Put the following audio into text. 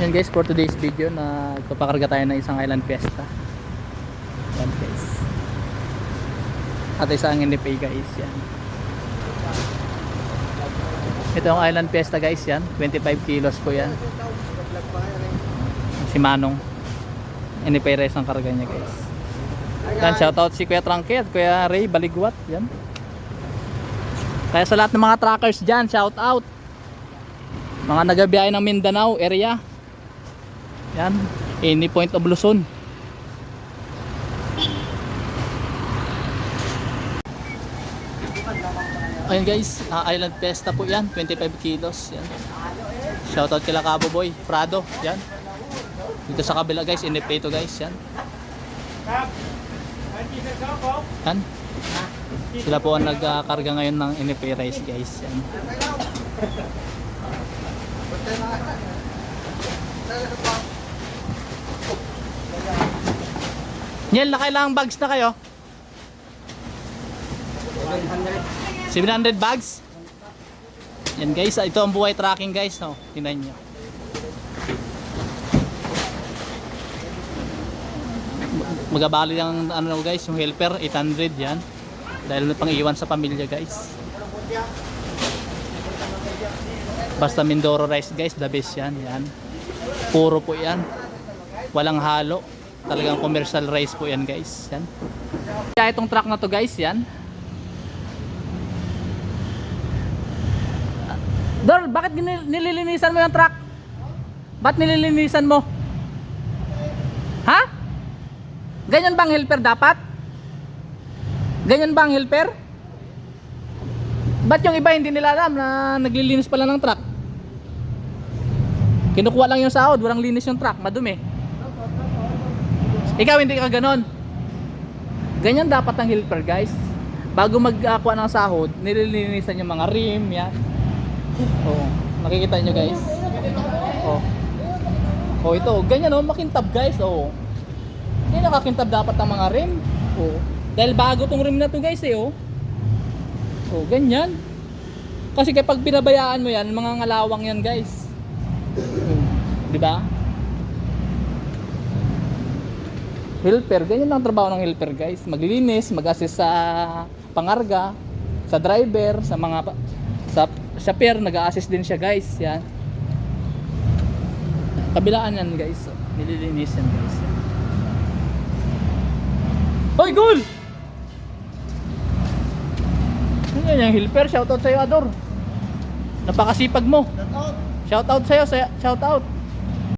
Yan guys, for today's video na papakarga tayo ng isang Island Fiesta. Yan guys. At isang NFA guys, yan. Ito ang Island Fiesta guys, yan. 25 kilos po yan. Si Manong. NFA race ang karga niya guys. Yan, shoutout si Kuya Trangke at Kuya Ray Baligwat. Yan. Kaya sa lahat ng mga trackers dyan, shout out. Mga nagabiyahe ng Mindanao area. Yan, any point of Luzon. Ayun guys, ah, Island Fiesta po yan, 25 kilos. Yan. Shoutout kila Cabo Boy, Prado, yan. Dito sa kabila guys, NFA to guys, yan. Yan. Sila po ang nagkarga ngayon ng NFA rice guys, yan. Niel, nakailangang bags na kayo? 700 bags? Yan guys, ito ang buhay tracking guys, no? Tingnan nyo. Magabali ang ano guys, yung helper, 800 yan. Dahil may pang iwan sa pamilya guys. Basta Mindoro rice guys, the best yan. yan. Puro po yan. Walang halo. Talagang commercial rice po yan guys. Yan. Kaya itong truck na to guys, yan. Dor, bakit nil- nililinisan mo yung truck? Ba't nililinisan mo? Ha? Ganyan bang helper dapat? Ganyan bang helper? Ba't yung iba hindi nila alam na naglilinis pala ng truck? Kinukuha lang yung sahod, walang linis yung truck, madumi. Ikaw hindi ka ganon. Ganyan dapat ang helper guys. Bago magkuha ng sahod, nililinisan yung mga rim, yan. Oh, nakikita nyo guys. Oh. Oh, ito, ganyan oh, makintab guys, oh. Hindi nakakintab dapat ang mga rim. Oh. Dahil bago tong rim na to guys eh, oh. Oh, ganyan. Kasi kapag binabayaan mo yan, mga ngalawang yan guys. Oh, Di ba? Helper, ganyan lang ang trabaho ng helper guys. Maglinis, mag-assist sa pangarga, sa driver, sa mga sa pair nag-assist din siya guys. Yan. Kabilaan yan guys. Oh. Nililinis yan guys. Hoy, goal! Ano yan yung helper? Shoutout sa'yo, Ador. Napakasipag mo. Shoutout sa'yo, sa- shoutout.